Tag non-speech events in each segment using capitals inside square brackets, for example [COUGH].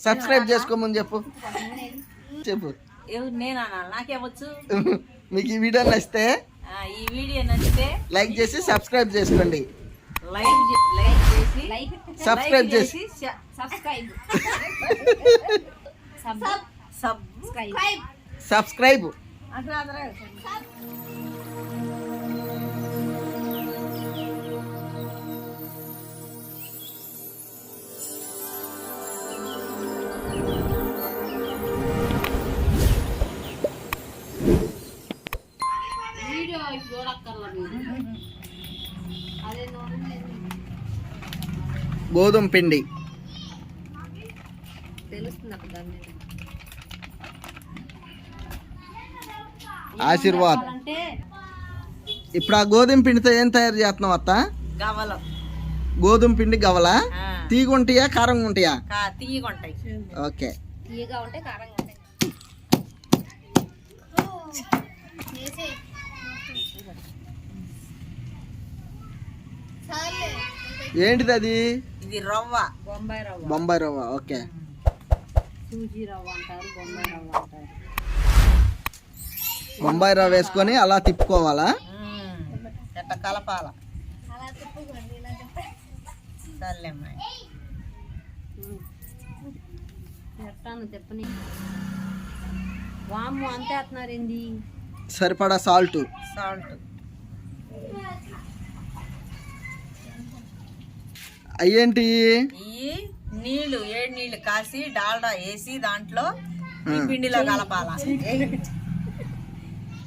Subscribe చేసుకోమని చెప్పు. చెప్పు. నాకేవచ్చు [LAUGHS] మీకు ఈ వీడియో నచ్చితే ఆ, ఈ వీడియో నచ్చితే లైక్ చేసి సబ్స్క్రైబ్ చేసుకోండి. లైక్ లైక్ చేసి సబ్స్క్రైబ్ చేసి సబ్స్క్రైబ్. Sub subscribe. సబ్స్క్రైబ్. గోధుమ పిండి. ఆశీర్వాద్. అంటే ఇప్పుడు ఆ గోధుమ పిండితో ఏం తయారు చేస్తున్నావు అత్త? గవలం గోధుమ పిండి గవలా తీగుంటాయా కారంగా ఉంటాయా? ఓకే. తీయగా ఉంటే కారంగా ఉంటాయి ఏంటిది అది? ఇది రవ్వ. బొంబాయి రవ్వ. బొంబాయి రవ్వ ఓకే. సూజీ రవ్వ అంటారు బొంబాయి రవ్వ అంటారు. బొంబాయి రవ్వ వేసుకొని అలా తిప్పుకోవాలా? కలపాల? సర్లేమ్మా. ఎట్టాను చెప్పని. వాము అంతే సరిపడా సాల్ట్. సాల్ట్. అయ్యేంటి? ఈ నీళ్ళు ఏడు నీళ్ళు కాసి డాల్డా వేసి దాంట్లో ఈ పిండిలో కలపాల?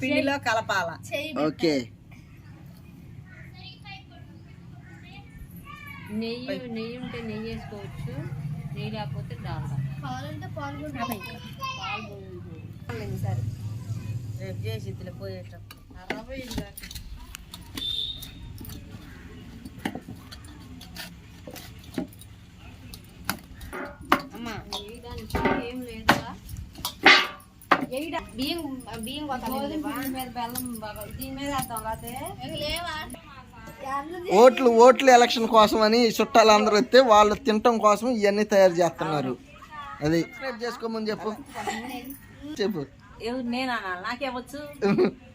పిండిలో కలపాల? ఓకే. నెయ్యి నెయ్యి ఉంటే నెయ్యి వేసుకోవచ్చు. నెయ్యి లేకపోతే డాల్డా. పాలు పోయింది సరే. రేపు చేసి పోయేటప్పుడు. అరవై ఏం లేదా బియ్యం బియ్యం ఓట్లు ఓట్లు ఎలక్షన్ కోసం అని చుట్టాలందరూ వస్తే వాళ్ళు తినటం కోసం ఇవన్నీ తయారు చేస్తున్నారు. అది. సబ్స్క్రైబ్ చేసుకోమని చెప్పు. చెప్పు. నాకేవచ్చు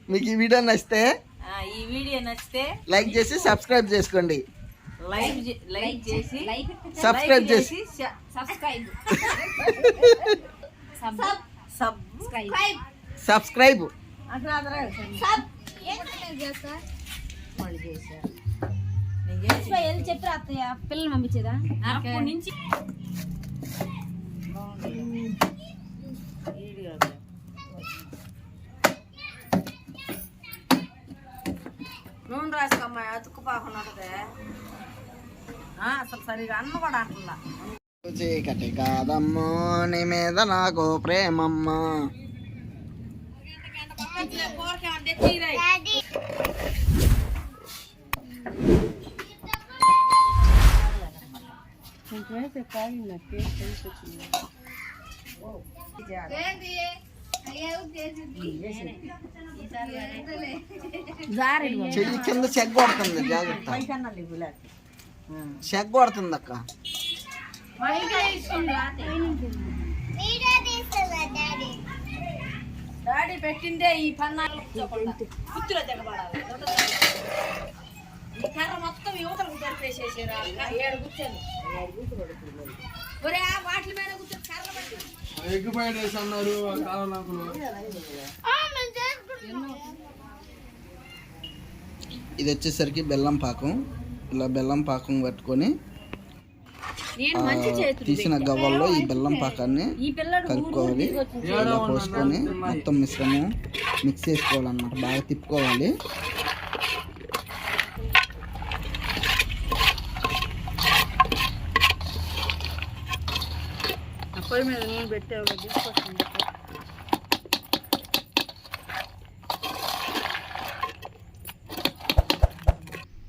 మీకు ఈ వీడియో నచ్చితే ఆ, ఈ వీడియో నచ్చితే లైక్ చేసి సబ్స్క్రైబ్ చేసుకోండి. లైక్ చేసి సబ్స్క్రైబ్ చేసి. సబ్స్క్రైబ్. Sub subscribe. సబ్స్క్రైబ్. అట్లా అదరా వాళ్ళు చేశారు నేను చేసి వెళ్ళి చెప్పి అత్తయ్య? పిల్లలు పంపించేదా? అప్పటి నుంచి నూనె రాసుకోమ్మా అతుక్కుపోకుండా అసలు సరిగా అన్న కూడా అంటున్నా చీకటి కాదమ్మో నీ మీద నాకు ప్రేమమ్మ. చెయ్యి కింద చెగ్ కొడుతుంది జాగ్రత్త చెగ్ కొడుతుంది అక్క డాడీ పెట్టిందే ఈ పన్నాలు కుత్తులో ఈ కర్ర మొత్తం యువతలకు జరిపేసేసారు ఏడు కూర్చొని ఒరే ఆ వాటి మీద కూర్చొని కర్ర పెట్టి. ఎగ్ ఫ్రైడ్ రైస్ అన్నారు ఇది వచ్చేసరికి బెల్లం పాకం. ఇలా బెల్లం పాకం పట్టుకొని చేతులు తీసిన గవ్వల్లో ఈ బెల్లం పాకాన్ని ఈ పిల్లడు కలుపుకోవాలి. ఇలా పోసుకొని మొత్తం మిశ్రమం మిక్స్ చేసుకోవాలన్నమాట. బాగా తిప్పుకోవాలి. పొయ్యి మీద నూనె పెట్టావు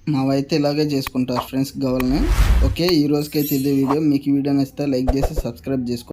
మావైతే ఇలాగే చేసుకుంటారు ఫ్రెండ్స్ గవల్ని ఓకే ఈ రోజుకైతే ఇదే వీడియో. మీకు వీడియో నచ్చితే లైక్ చేసి సబ్స్క్రైబ్ చేసుకోండి